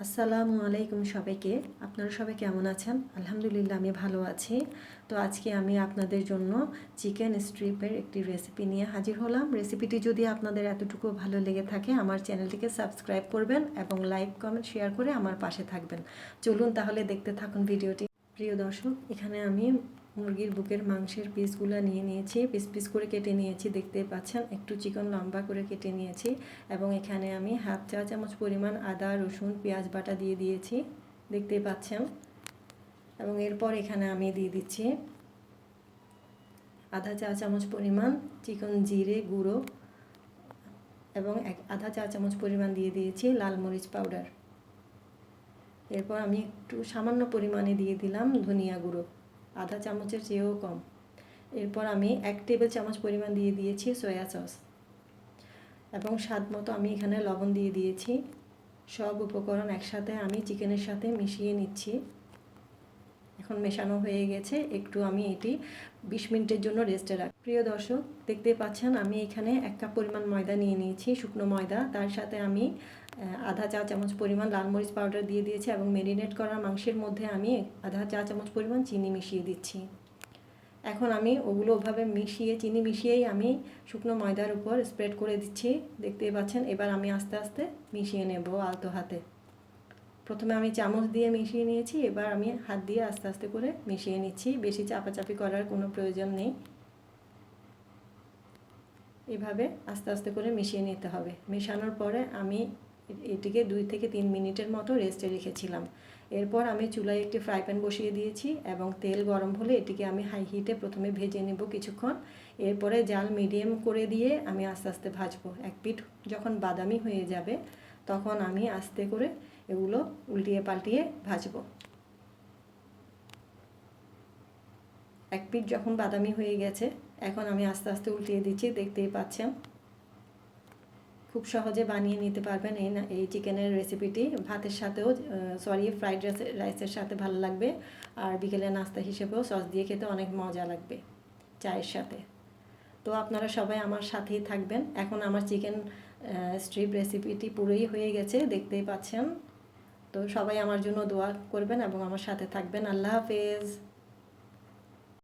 আসসালামু আলাইকুম সবাইকে। আপনারা সবাই কেমন আছেন? আলহামদুলিল্লাহ, আমি ভালো আছি। তো আজকে আমি আপনাদের জন্য চিকেন স্ট্রিপের একটি রেসিপি নিয়ে হাজির হলাম। রেসিপিটি যদি আপনাদের এতটুকু ভালো লেগে থাকে, আমার চ্যানেলটিকে সাবস্ক্রাইব করবেন এবং লাইক, কমেন্ট, শেয়ার করে আমার পাশে থাকবেন। চলুন তাহলে দেখতে থাকুন ভিডিওটি। প্রিয় দর্শক, এখানে আমি মুরগির বুকের মাংসের পিসগুলো নিয়ে নিয়েছি। পিস পিস করে কেটে নিয়েছি দেখতে পাচ্ছেন। একটু চিকন লম্বা করে কেটে নিয়েছি এবং এখানে আমি হাফ চা চামচ পরিমাণ আদা, রসুন, পেঁয়াজ বাটা দিয়ে দিয়েছি দেখতে পাচ্ছেন। এবং এরপর এখানে আমি দিয়ে দিচ্ছি আধা চা চামচ পরিমাণ চিকন জিরে গুঁড়ো এবং এক, আধা চা চামচ পরিমাণ দিয়ে দিয়েছি লাল মরিচ পাউডার। এরপর আমি একটু সামান্য পরিমাণে দিয়ে দিলাম ধনিয়া গুঁড়ো। আধা চামচের চেয়েও কম। এরপর আমি এক টেবিল চামচ পরিমাণ দিয়ে দিয়েছি সয়া সস। এবং স্বাদ মতো আমি এখানে লবণ দিয়ে দিয়েছি। সব উপকরণ একসাথে আমি চিকেনের সাথে মিশিয়ে নিচ্ছি। এখন মেশানো হয়ে গেছে। একটু আমি এটি বিশ মিনিটের জন্য রেস্টে রাখ প্রিয় দর্শক, দেখতে পাচ্ছেন আমি এখানে এক কাপ পরিমাণ ময়দা নিয়ে নিয়েছি, শুকনো ময়দা। তার সাথে আমি আধা চা চামচ পরিমাণ লাল মরিচ পাউডার দিয়ে দিয়েছি এবং মেরিনেট করা মাংসের মধ্যে আমি আধা চা চামচ পরিমাণ চিনি মিশিয়ে দিচ্ছি। এখন আমি ওগুলো ওভাবে মিশিয়ে, চিনি মিশিয়েই আমি শুকনো ময়দার উপর স্প্রেড করে দিচ্ছি। দেখতেই পাচ্ছেন, এবার আমি আস্তে আস্তে মিশিয়ে নেব আলতো হাতে। প্রথমে আমি চামচ দিয়ে মিশিয়ে নিয়েছি, এবার আমি হাত দিয়ে আস্তে আস্তে করে মিশিয়ে নিচ্ছি। বেশি চাপাচাপি করার কোনো প্রয়োজন নেই। এভাবে আস্তে আস্তে করে মিশিয়ে নিতে হবে। মেশানোর পরে আমি এটিকে দুই থেকে তিন মিনিটের মতো রেস্টে রেখেছিলাম। এরপর আমি চুলায় একটি ফ্রাই প্যান বসিয়ে দিয়েছি এবং তেল গরম হলে এটিকে আমি হাই হিটে প্রথমে ভেজে নেব কিছুক্ষণ। এরপরে জাল মিডিয়াম করে দিয়ে আমি আস্তে আস্তে ভাজবো। এক পিঠ যখন বাদামি হয়ে যাবে, তখন আমি আস্তে করে এগুলো উল্টিয়ে পাল্টিয়ে ভাজবো। এক পিঠ যখন বাদামি হয়ে গেছে, এখন আমি আস্তে আস্তে উল্টিয়ে দিচ্ছি, দেখতেই পাচ্ছেন। খুব সহজে বানিয়ে নিতে পারবেন এই এই চিকেনের রেসিপিটি ভাতের সাথেও সরি ফ্রাইড রাইসের সাথে ভালো লাগবে। আর বিকেলে নাস্তা হিসেবেও সস দিয়ে খেতে অনেক মজা লাগবে চায়ের সাথে। তো আপনারা সবাই আমার সাথেই থাকবেন। এখন আমার চিকেন স্ট্রিপ রেসিপিটি পুরোই হয়ে গেছে, দেখতেই পাচ্ছেন। তো সবাই আমার জন্য দোয়া করবেন এবং আমার সাথে থাকবেন। আল্লাহ হাফেজ।